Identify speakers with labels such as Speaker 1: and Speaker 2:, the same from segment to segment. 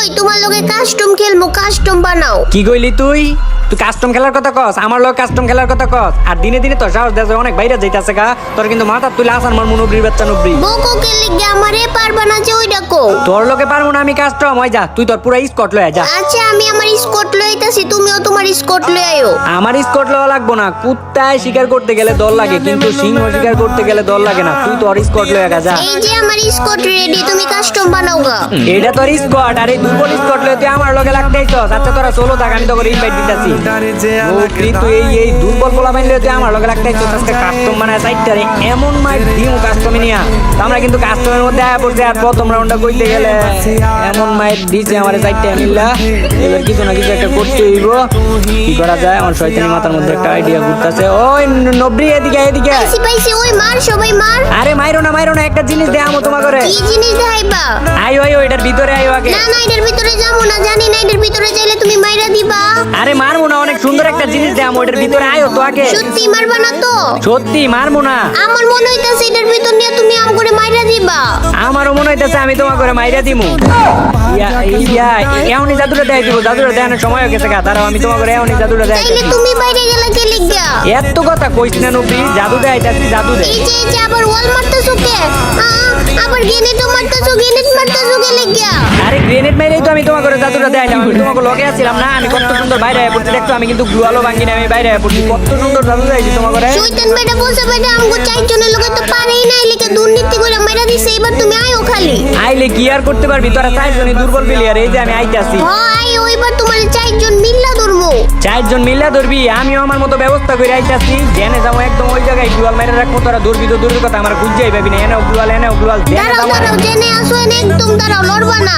Speaker 1: কই তোমার লগে কাস্টম খেলমু কাস্টম বানাও।
Speaker 2: কি কইলি তুই? তুই কাস্টম খেলার কথা কস আমার লগে কাস্টম খেলার কথা কস। আর দিনে দিনে তো সাহস দেশ অনেক বাইরে যাইতাছে গা। তোর কিন্তু মাথা তুই আসার মন মুনব্রির বাচ্চা নুব্রি
Speaker 1: বকো কে লিগে
Speaker 2: তোর লোকে পারব না আমি কাস্টম হয়ে যা তুই তোর পুরো স্কট লয়ে যা।
Speaker 1: আচ্ছা আমি আমার স্কট লইতাছি তুমিও তোমার স্কট লই আইও
Speaker 2: আমার স্কট লওয়া লাগবো না কুত্তায় শিকার করতে গেলে দল লাগে কিন্তু সিংহ শিকার করতে গেলে দল লাগে না তুই তোর স্কট লয়ে যা।
Speaker 1: এই যে আমার স্কট রেডি তুমি কাস্টম বানাও গা।
Speaker 2: এটা তোর স্কট আর দুর্বল স্কট লয়ে তুই আমার লগে লাগতেইছ আচ্ছা তোরা চলো থাক আমি তোকে ইনভাইট দিতাছি। বকরি তুই এই এই দুর্বল পোলা বাইন লয়ে তুই আমার লগে লাগতেইছ আজকে কাস্টম বানায় সাইডটা রে এমন মাইক দিমু কাস্টমে নিয়া। আমরা কিন্তু কাস্টমের মধ্যে আয়া পড়ছে আর প্রথম রাউন্ডটা কইতে গেলে এমন মাইক দিছে আমার সাইডটা মিল্লা এবার কিছু না কিছু একটা করতে হইব। কি করা যায়? আমার শয়তানি মাথার মধ্যে একটা আইডিয়া ঘুরতেছে। ওই নবরি এদিকে এদিকে।
Speaker 1: ওই মার সবাই মার।
Speaker 2: আরে মাইরো না মাইরো না একটা জিনিস দে আমো তোমা করে
Speaker 1: কি জিনিস দেখাইবা?
Speaker 2: আইও আইও এটার ভিতরে আইও আগে।
Speaker 1: না না এটার ভিতরে যাব না জানি না এটার ভিতরে যাইলে তুমি মাইরা দিবা।
Speaker 2: আরে মারবো জিনিস দে আমো ভিতরে আইও তো আগে।
Speaker 1: সত্যি মারবা না তো?
Speaker 2: সত্যি মারবো না।
Speaker 1: আমার মনে হইতাছে এটার ভিতর নিয়ে তুমি আম করে মাইরা দিবা।
Speaker 2: আমারও মনে হইতেছে আমি তোমা করে মাইরা দিমু। ইয়া ইয়া এমনি জাদুটা দেয় দিব জাদুটা দেখানোর সময় হয়ে গেছে গা। দাঁড়াও আমি তোমা করে এমনি জাদুটা দেয়
Speaker 1: তাইলে তুমি বাইরে গেলে কে লিগা?
Speaker 2: এত কথা কইস না নবী জাদু দেয় জাদু দেয়
Speaker 1: এই যে আবার ওয়াল মারতেছো কে? আবার গ্রেনেডও মারতেছো
Speaker 2: দেখাইলাম আমি তোমাকে লগে আসছিলাম না আমি কত সুন্দর বাইরে দেখতো আমি কিন্তু গ্লুয়ালো ভাঙি না আমি বাইরে আয় পড়ছি কত সুন্দর ভালো তোমাকে
Speaker 1: শয়তান বেটা বসে বেটা আমগো চারজনের লোকে তো পারেই না দুর্নীতি করে মেরা দিছে এবার তুমি আয়ো খালি।
Speaker 2: আইলে কি আর করতে পারবি? তোরা চারজনই দুর্বল প্লেয়ার এই যে আমি আইতাছি।
Speaker 1: হ্যাঁ আই এবার তোমার চারজন ধরমু
Speaker 2: চারজন মিল্লা ধরবি আমিও আমার মতো ব্যবস্থা করে আইতাছি। জেনে যাব একদম ওই জায়গায় গুয়াল মেরে রাখব তোরা ধরবি তো ধরবি কথা আমার খুঁজেই পাবি না। এনেও গুয়াল এনেও গুয়াল জেনে যাব
Speaker 1: জেনে আসো এনে একদম দাঁড়াও লড়বা না।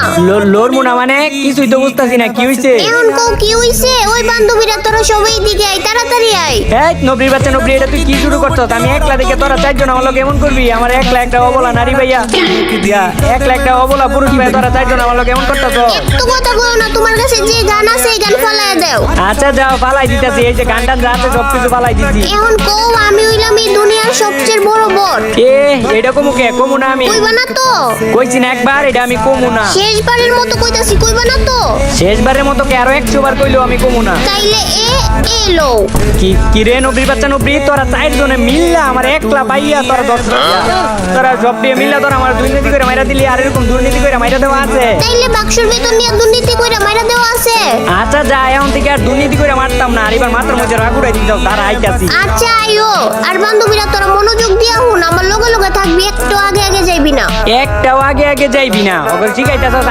Speaker 2: লড়মু না মানে কিছুই তো বুঝতাছি না কি হইছে?
Speaker 1: এখন কও কি হইছে? ওই বান্ধবীরা তোরা সবাই দিকে আই তাড়াতাড়ি আই
Speaker 2: এই নবরির বাচ্চা নবরি এটা তুই কি শুরু করছস? আমি একলা দেখে তোরা চারজন আমার লোক এমন করবি? আমার একলা একটা অবলা নারী ভাইয়া। একলা একটা অবলা পুরুষ ভাইয়া তোরা চারজন আমার লোক এমন করতেছ?
Speaker 1: একটু কথা কও না তোমার কাছে যে গান আছে এই গান ফলায় দাও।
Speaker 2: আচ্ছা যাও ফালাই দিতেছি। এই যে গান টান যা সব কিছু ফালাই দিছি।
Speaker 1: এখন কও আমি হইলাম এই দুনিয়ার সবচেয়ে বড় বট
Speaker 2: এ এটা কমু কে? কমু না আমি।
Speaker 1: কইবা না তো।
Speaker 2: কইছি না একবার এটা আমি কমু না।
Speaker 1: শেষবারের মতো কইতাছি কইবা না তো।
Speaker 2: শেষবারের মতো কে আরও একশো বার কইলো আমি কমু না।
Speaker 1: তাইলে এ এলো
Speaker 2: কি কি রে নবরির বাচ্চা নবরি তোরা চার জনে মিললা আমার একলা পাইয়া তোরা দশ তোরা সব দিয়ে মিললা তোরা আমার দুর্নীতি করে মাইরা দিলি আর এরকম দুর্নীতি করে মাইরা দেওয়া আছে।
Speaker 1: তাইলে বাক্সর ভিতর নিয়ে দুর্নীতি কইরা মাইরা দেওয়া আছে।
Speaker 2: আচ্ছা যা এখন থেকে আর দুর্নীতি করে মারতাম না আর এবার মাথার মধ্যে রাগ উড়াই দিতাম তারা আইতাছি
Speaker 1: আচ্ছা আইও আর বান্ধবীরা তোরা মনোযোগ দিয়া হুন আমার লগে লগে থাকবি একটু আগে আগে যাইবি না।
Speaker 2: একটাও আগে আগে যাইবি না। ওকে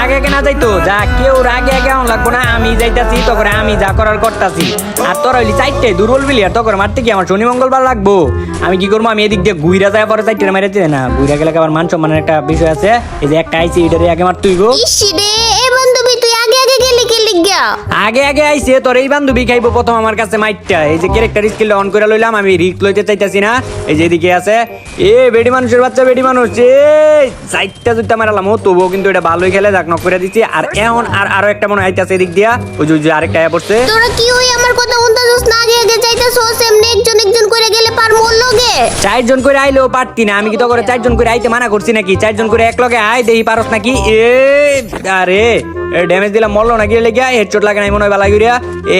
Speaker 2: আগে আগে না যাইতো যা কেউ আগে আগে আমার লাগবো না আমি যাইতাছি তো করে আমি যা করার করতাছি। আর তোর হইলি চারটাই দুর্বল বিলি আর মারতে কি আমার শনি মঙ্গলবার লাগবো। আমি কি করব আমি এদিক দিয়ে ঘুইরা যায় পরে চাইতে মারাইতে না। ঘুইরা গেলে আবার মান সম্মানের একটা বিষয় আছে? এই যে একটা আইসি এটারে আগে মার তুই গো
Speaker 1: ইসি রে এ বান্ধবী তুই আগে আগে গেলি
Speaker 2: আগে আগে আইছে তোর এই বান্ধবী খাইবো প্রথম আমার কাছে মাইটটা। এই যে ক্যারেক্টার স্কিল অন করে লইলাম আমি রিস্ক লইতে চাইতাছি না। এই যে এদিকে আছে। এ বেডি মানুষের বাচ্চা বেডি মানুষ। এ চাইটা জুতা মারালাম ও তবুও কিন্তু এটা ভালোই খেলে যাক নক করে দিচ্ছি। আর এখন আর আরও একটা মনে আইতাছে এদিক দিয়া। ওই যে- আরেকটা পড়ছে।
Speaker 1: তোরা কি হই আমার কথা আগে আগে যাইতাছস এমনি একজন একজন করে গেলে পার মোর লগে?
Speaker 2: চারজন করে আইলেও পারতি না আমি কি তো করে চারজন করে আইতে মানা করছি নাকি? চারজন করে এক লগে আয় পারস নাকি? এ আরে ড্যামেজ দিলাম মরলো নাকি লেগে? হেডশট লাগে নাই মনে হয়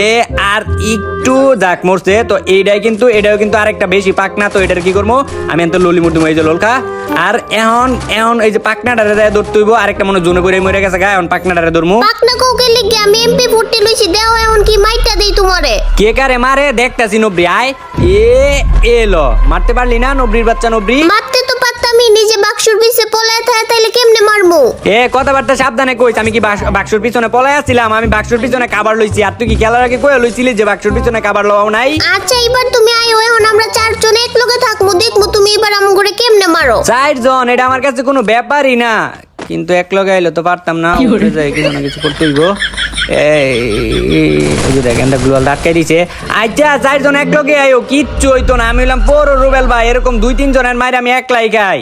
Speaker 2: এ আর একটু দাগ মরছে তো এইটাই কিন্তু এটাও কিন্তু আরেকটা বেশি পাক না তো এটার কি করব? আমি এত ললি মুটি এই যে লোলকা। আর এখন এখন এই যে পাকনাটারে দেয় ধরতে হইব আরেকটা মনে জোনে করে মরে গেছে গা এখন পাকনাটারে ধরমু।
Speaker 1: পাকনা কৌকে লিগে আমি এমপি লইছি দেও কে
Speaker 2: কারে মারে? দেখতাছি নবরি আয়। এ এলো মারতে পারলি না নবরির বাচ্চা নবরি?
Speaker 1: মারতে তো পারতামই নিজে বাক্সুর পিছে পলায় থাকে তাইলে কেমনে মারমু?
Speaker 2: এ কথাবার্তা সাবধানে কইস আমি কি বাক্স- বাক্সর পিছনে পলাই আসছিলাম আমি বাক্সর পিছনে কাবার লইছি আর তুই কি খেলার আগে কয়ে লইছিলি যে বাক্সর পিছনে কাবার লওয়াও নাই?
Speaker 1: আচ্ছা এবার তুমি আইও এখন আমরা চারজন এক লগে থাকব দেখব তুমি এবার আম করে কেমনে মারো?
Speaker 2: চারজন এটা আমার কাছে কোনো ব্যাপারই না। কিন্তু এক লগে আইলে তো পারতাম না উঠে যাই কিছু না কিছু করতে হইব। এই দেখেন গ্লোয়াল আটকাই দিছে। আচ্ছা চারজন এক লগে আয়ো কিচ্ছু হইতো না। আমি বললাম পর রুবেল ভাই, এরকম দুই তিনজনের মায়ের আমি একলাই খাই।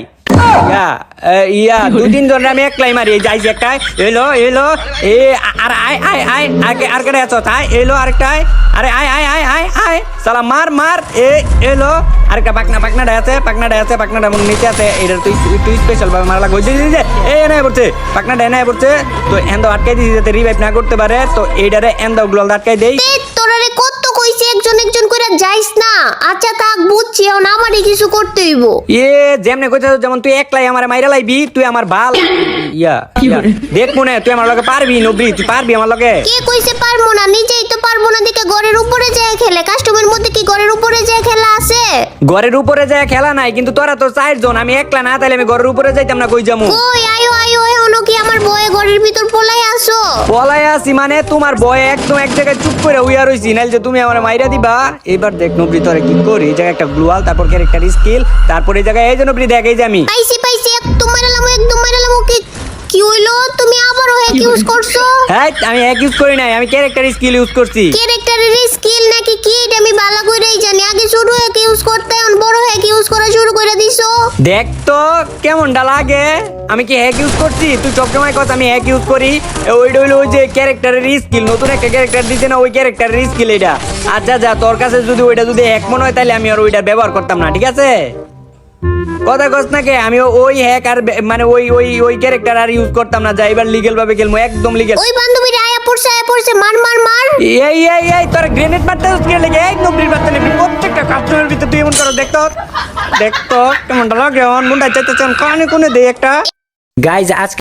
Speaker 2: ইয়া ইয়া দুই জন আমি একলাই মারি যাইছি একটা এলো এলো, এ, আর আয় আয় আয় আগে আর কেটে আছো? তাই এলো আরেকটা আরে আয় আয় আয় আয় আয়। সালা মার মার, এ, এলো। আরেকটা পাকনা পাকনাটা আছে পাকনাটা আছে পাকনাটা মন নিচে আছে। এটা তুই তুই- স্পেশাল ভাবে মারা লাগবে। যে এ এনে পড়ছে। পাকনাটা এনে পড়ছে। তো এন্দ আটকাই দিয়েছি যাতে রিভাইভ না করতে পারে। তো এইটারে এন্দ গ্লোল আটকাই দেই।
Speaker 1: তে তোরারে কত একজন একজন করে যাইস না। আচ্ছা থাক বুঝছি এখন আমারই কিছু করতে হইব।
Speaker 2: এ যেমনে কইতে যেমন তুই একলাই আমার মাইরা লাইবি তুই আমার ভালো ইয়া ইয়া। দেখ মনে তুই আমার লগে পারবি নবি তুই পারবি আমার লগে?
Speaker 1: কে কইছে পারব না? নিজেই তো পারব না দিকে ঘরের উপরে যায় খেলে। কাস্টমের মধ্যে কি ঘরের উপরে যায় খেলা আছে?
Speaker 2: ঘরের উপরে যায় খেলা নাই কিন্তু তোরা তো চারজন আমি একলা না তাইলে আমি ঘরের উপরে যাইতাম না কই যামু?
Speaker 1: কই আয়ো আমার বয়ে ঘরের ভিতর পলাই আসো।
Speaker 2: পলাই আছি মানে তোমার বয় একদম এক জায়গায় চুপ করে উইয়া রইছি নাইলে যে তুমি আমার মাইরা দিবা। এবার দেখ নবরি তোরে কি করি এই জায়গায় একটা গ্লুয়াল তারপর ক্যারেক্টার স্কিল তারপর এই জায়গায় এই যে নবরি দেখ এই যে আমি।
Speaker 1: পাইছি পাইছি একদম মারালাম একদম মারালাম কি কি হইল? তুমি আবারও হ্যাক ইউজ করছ?
Speaker 2: হ্যাঁ আমি এক ইউজ করি নাই আমি ক্যারেক্টার স্কিল ইউজ করছি।
Speaker 1: ক্যারেক্টারের স্কিল নাকি কি এটা আমি ভালো করেই জানি। আগে ছোট হ্যাক ইউজ করতে এখন বড় হ্যাক ইউজ করা শুরু করে দিছো।
Speaker 2: দেখ তো কেমনটা লাগে? আমি কি হ্যাক ইউজ করছি? তুই সবসময় কথা আমি হ্যাক ইউজ করি। এ, ওইটা হইল ওই যে ক্যারেক্টারের স্কিল নতুন একটা ক্যারেক্টার দিছে না, ওই ক্যারেক্টারের স্কিল এটা। আচ্ছা যা তোর কাছে যদি ওইটা যদি এক মনে হয়, তাহলে আমি আর ওইটা ব্যবহার করতাম না, ঠিক আছে? কথা কস না কে আমি ওই হ্যাক আর মানে ওই ওই ওই ক্যারেক্টার আর ইউজ করতাম না, যা এবার লিগেল ভাবে খেলব একদম লিগেল
Speaker 1: ওই বান্ধবীটা আয়া পড়ছে আয় পড়ছে মার মার মার।
Speaker 2: এই এই এই তোর গ্রেনেড মারতে কে লেগে? এই নবরির বাচ্চা নেবি। প্রত্যেকটা কাস্টমারের ভিতরে তুই এমন করো দেখতো দেখতো কেমন লাগে? আমার মুন্ডা চাইতেছেন কানে কোনে দে একটা। গাইজ আজকে